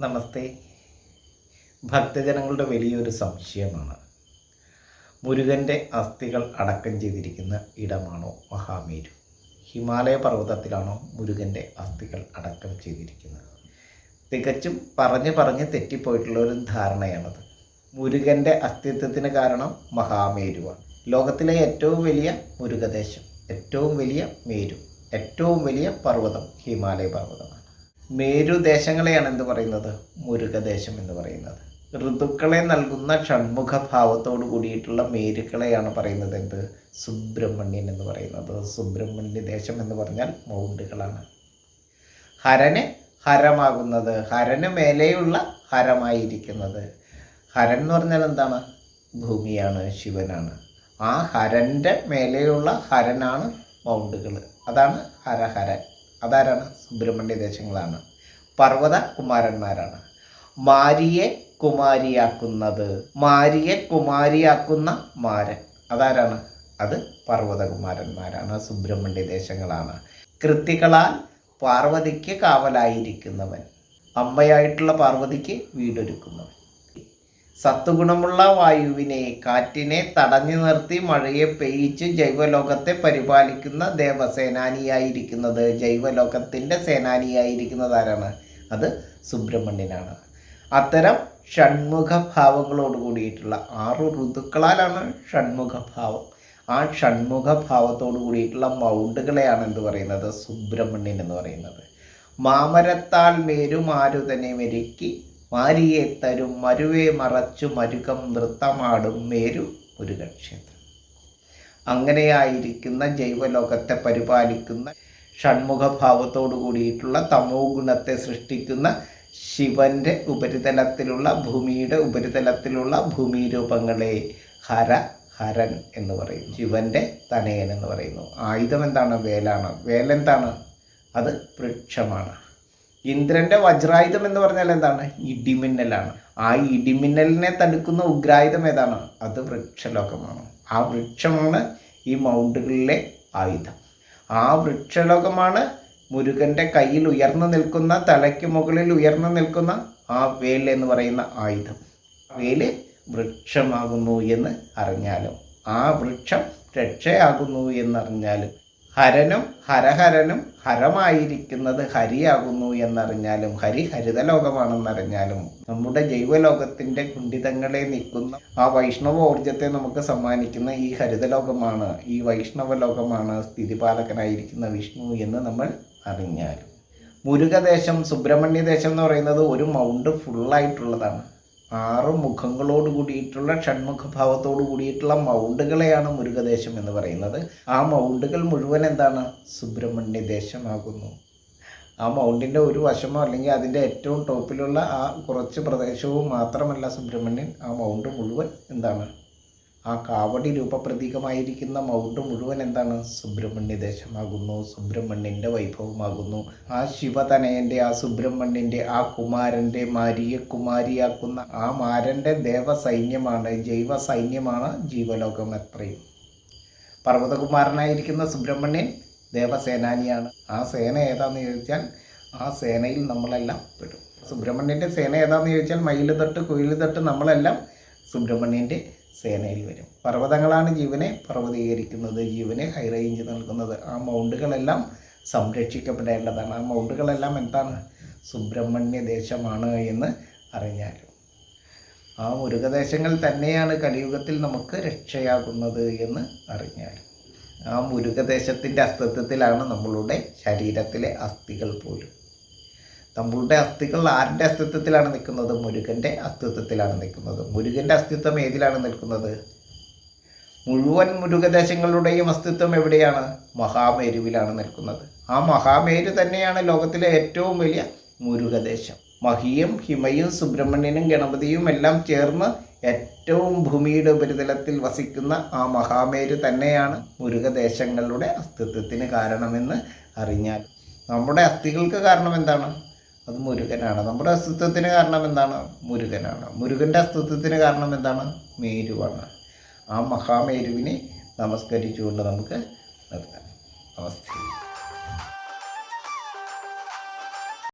നമസ്തേ. ഭക്തജനങ്ങളുടെ വലിയൊരു സംശയമാണ്. മുരുകന്റെ അസ്ഥികൾ അടക്കം ചെയ്തിരിക്കുന്ന ഇടമാണോ മഹാമേരു? ഹിമാലയ പർവതത്തിലാണോ മുരുകന്റെ അസ്ഥികൾ അടക്കം ചെയ്തിരിക്കുന്നത്? തികച്ചും പറഞ്ഞ് പറഞ്ഞ് തെറ്റിപ്പോയിട്ടുള്ള ഒരു ധാരണയാണത്. മുരുകന്റെ അസ്തിത്വത്തിന് കാരണം മഹാമേരുവാണ്. ലോകത്തിലെ ഏറ്റവും വലിയ മുരുകദേശം ഏറ്റവും വലിയ മേരു ഏറ്റവും വലിയ പർവതം ഹിമാലയ പർവതമാണ്. മേരു ദേശങ്ങളെയാണ് എന്ത് പറയുന്നത് മുരുകദേശം എന്ന് പറയുന്നത്. ഋതുക്കളെ നൽകുന്ന ഷൺമുഖ ഭാവത്തോട് കൂടിയിട്ടുള്ള മേരുക്കളെയാണ് പറയുന്നത് എന്ത്? സുബ്രഹ്മണ്യൻ എന്ന് പറയുന്നത്. സുബ്രഹ്മണ്യ ദേശം എന്ന് പറഞ്ഞാൽ മൗണ്ടുകളാണ്. ഹരന് ഹരമാകുന്നത് ഹരന് മേലെയുള്ള ഹരമായിരിക്കുന്നത്. ഹരൻ എന്ന് പറഞ്ഞാൽ എന്താണ്? ഭൂമിയാണ് ശിവനാണ്. ആ ഹരന്റെ മേലെയുള്ള ഹരനാണ് മൗണ്ടുകൾ അതാണ് ഹരഹരൻ. അതാരാണ്? സുബ്രഹ്മണ്യ ദേശങ്ങളാണ്. പർവത കുമാരന്മാരാണ്. മാരിയെ കുമാരിയാക്കുന്നത് മാരിയെ കുമാരിയാക്കുന്ന മാരൻ. അതാരാണ്? അത് പർവതകുമാരന്മാരാണ് സുബ്രഹ്മണ്യ ദേശങ്ങളാണ്. കൃത്തികളാൽ പാർവതിക്ക് കാവലായിരിക്കുന്നവൻ അമ്മയായിട്ടുള്ള പാർവതിക്ക് വീടൊരുക്കുന്നവൻ. സത്വഗുണമുള്ള വായുവിനെ കാറ്റിനെ തടഞ്ഞു നിർത്തി മഴയെ പെയ്യിച്ച് ജൈവലോകത്തെ പരിപാലിക്കുന്ന ദേവസേനാനിയായിരിക്കുന്നത്. ജൈവലോകത്തിന്റെ സേനാനിയായിരിക്കുന്നത് ആരാണ്? അത് സുബ്രഹ്മണ്യനാണ്. അത്തരം ഷൺമുഖ ഭാവങ്ങളോട് കൂടിയിട്ടുള്ള ആറു ഋതുക്കളാലാണ് ഷൺമുഖ ഭാവം ആ ഷൺമുഖ ഭാവത്തോട് കൂടിയിട്ടുള്ള മൗണ്ടുകളെയാണ് എന്ത് പറയുന്നത്? സുബ്രഹ്മണ്യൻ എന്ന് പറയുന്നത്. മാമരത്താൽ മേരുമാരുതനെ മെരുക്കി മാരിയെ തരും മരുവെ മറച്ചു മരുകം നൃത്തമാടും മേരു മുരുകക്ഷേത്രം അങ്ങനെയായിരിക്കുന്ന ജൈവലോകത്തെ പരിപാലിക്കുന്ന ഷൺമുഖഭാവത്തോടു കൂടിയിട്ടുള്ള തമോ ഗുണത്തെ സൃഷ്ടിക്കുന്ന ശിവന്റെ ഉപരിതലത്തിലുള്ള ഭൂമിയുടെ ഉപരിതലത്തിലുള്ള ഭൂമി രൂപങ്ങളെ ഹര ഹരൻ എന്ന് പറയും. ശിവന്റെ തനയൻ എന്ന് പറയുന്നു. ആയുധം എന്താണ്? വേലാണ്. വേലെന്താണ്? അത് വൃക്ഷമാണ്. ഇന്ദ്രന്റെ വജ്രായുധം എന്ന് പറഞ്ഞാൽ എന്താണ്? ഇടിമിന്നലാണ്. ആ ഇടിമിന്നലിനെ തടുക്കുന്ന ഉഗ്രായുധം ഏതാണ്? അത് വൃക്ഷലോകമാണ്. ആ വൃക്ഷമാണ് ഈ മൗണ്ടുകളിലെ ആയുധം. ആ വൃക്ഷലോകമാണ് മുരുകന്റെ കയ്യിൽ ഉയർന്നു നിൽക്കുന്ന തലയ്ക്ക് മുകളിൽ ഉയർന്നു നിൽക്കുന്ന ആ വേൽ എന്ന് പറയുന്ന ആയുധം. വേൽ വൃക്ഷമാകുന്നു എന്ന് അറിഞ്ഞാലും ആ വൃക്ഷം രക്ഷയാകുന്നു എന്നറിഞ്ഞാലും ഹരനും ഹരഹരനും ഹരമായിരിക്കുന്നത് ഹരിയാകുന്നു എന്നറിഞ്ഞാലും ഹരി ഹരിതലോകമാണെന്നറിഞ്ഞാലും നമ്മുടെ ജൈവലോകത്തിന്റെ കുണ്ഠിതങ്ങളെ നിൽക്കുന്ന ആ വൈഷ്ണവ ഊർജത്തെ നമുക്ക് സമ്മാനിക്കുന്ന ഈ ഹരിതലോകമാണ് ഈ വൈഷ്ണവ ലോകമാണ് സ്ഥിതിപാലകനായിരിക്കുന്ന വിഷ്ണു എന്ന് നമ്മൾ അറിഞ്ഞാലും. മുരുകദേശം സുബ്രഹ്മണ്യദേശം എന്ന് പറയുന്നത് ഒരു മൗണ്ട് ഫുള്ളായിട്ടുള്ളതാണ് ആറ് മുഖങ്ങളോട് കൂടിയിട്ടുള്ള ഷൺമുഖ ഭാവത്തോട് കൂടിയിട്ടുള്ള മൗണ്ടുകളെയാണ് മുരുകദേശം എന്ന് പറയുന്നത്. ആ മൗണ്ടുകൾ മുഴുവൻ എന്താണ്? സുബ്രഹ്മണ്യ ദേശമാകുന്നു. ആ മൗണ്ടിന്റെ ഒരു വശമോ അല്ലെങ്കിൽ അതിന്റെ ഏറ്റവും ടോപ്പിലുള്ള ആ കുറച്ച് പ്രദേശവും മാത്രമല്ല സുബ്രഹ്മണ്യൻ ആ മൗണ്ട് മുഴുവൻ എന്താണ്? ആ കാവടി രൂപപ്രതീകമായിരിക്കുന്ന മൗണ്ട് മുഴുവൻ എന്താണ്? സുബ്രഹ്മണ്യ ദേശമാകുന്നു സുബ്രഹ്മണ്യന്റെ വൈഭവമാകുന്നു. ആ ശിവതനയന്റെ ആ സുബ്രഹ്മണ്യന്റെ ആ കുമാരന്റെ മാരിയെ കുമാരിയാക്കുന്ന ആ മാരന്റെ ദേവസൈന്യമാണ് ജൈവ സൈന്യമാണ് ജീവലോകം എത്രയും പർവതകുമാരനായിരിക്കുന്ന സുബ്രഹ്മണ്യൻ ദേവസേനാനിയാണ്. ആ സേന ഏതാണെന്ന് ചോദിച്ചാൽ ആ സേനയിൽ നമ്മളെല്ലാം പെടും. സുബ്രഹ്മണ്യന്റെ സേന ഏതാണെന്ന് ചോദിച്ചാൽ മയിൽ തൊട്ട് കുയിൽ തൊട്ട് നമ്മളെല്ലാം സുബ്രഹ്മണ്യന്റെ സേനയിൽ വരും. പർവതങ്ങളാണ് ജീവനെ പർവതീകരിക്കുന്നത്. ജീവനെ ഹൈ റേഞ്ച് നൽകുന്നത്. ആ മൗണ്ടുകളെല്ലാം സംരക്ഷിക്കപ്പെടേണ്ടതാണ്. ആ മൗണ്ടുകളെല്ലാം എന്താണ്? സുബ്രഹ്മണ്യ ദേശമാണ് എന്ന് അറിഞ്ഞാലും. ആ മുരുകദേശങ്ങൾ തന്നെയാണ് കലിയുഗത്തിൽ നമുക്ക് രക്ഷയാകുന്നത് എന്ന് അറിഞ്ഞാലും. ആ മുരുകദേശത്തിന്റെ അസ്തിത്വത്തിലാണ് നമ്മളുടെ ശരീരത്തിലെ അസ്ഥികൾ പോലും. നമ്മളുടെ അസ്ഥികൾ ആരുടെ അസ്തിത്വത്തിലാണ് നിൽക്കുന്നത്? മുരുകന്റെ അസ്തിത്വത്തിലാണ് നിൽക്കുന്നത്. മുരുകന്റെ അസ്തിത്വം ഏതിലാണ് നിൽക്കുന്നത്? മുഴുവൻ മുരുകദേശങ്ങളുടെയും അസ്തിത്വം എവിടെയാണ്? മഹാമേരുവിലാണ് നിൽക്കുന്നത്. ആ മഹാമേരു തന്നെയാണ് ലോകത്തിലെ ഏറ്റവും വലിയ മുരുകദേശം. മഹിയും ഹിമയും സുബ്രഹ്മണ്യനും ഗണപതിയും എല്ലാം ചേർന്ന് ഏറ്റവും ഭൂമിയുടെ ഉപരിതലത്തിൽ വസിക്കുന്ന ആ മഹാമേരു തന്നെയാണ് മുരുകദേശങ്ങളുടെ അസ്തിത്വത്തിന് കാരണമെന്ന് അറിഞ്ഞാൽ. നമ്മുടെ അസ്ഥികൾക്ക് കാരണം എന്താണ് അത് മുരുകനാണ്. നമ്മുടെ അസ്തിത്വത്തിന് കാരണം എന്താണ്? മുരുകനാണ്. മുരുകന്റെ അസ്തിത്വത്തിന് കാരണം എന്താണ്? മേരുവാണ്. ആ മഹാമേരുവിനെ നമസ്കരിച്ചുകൊണ്ട് നമുക്ക് നിർത്താം. നമസ്തേ.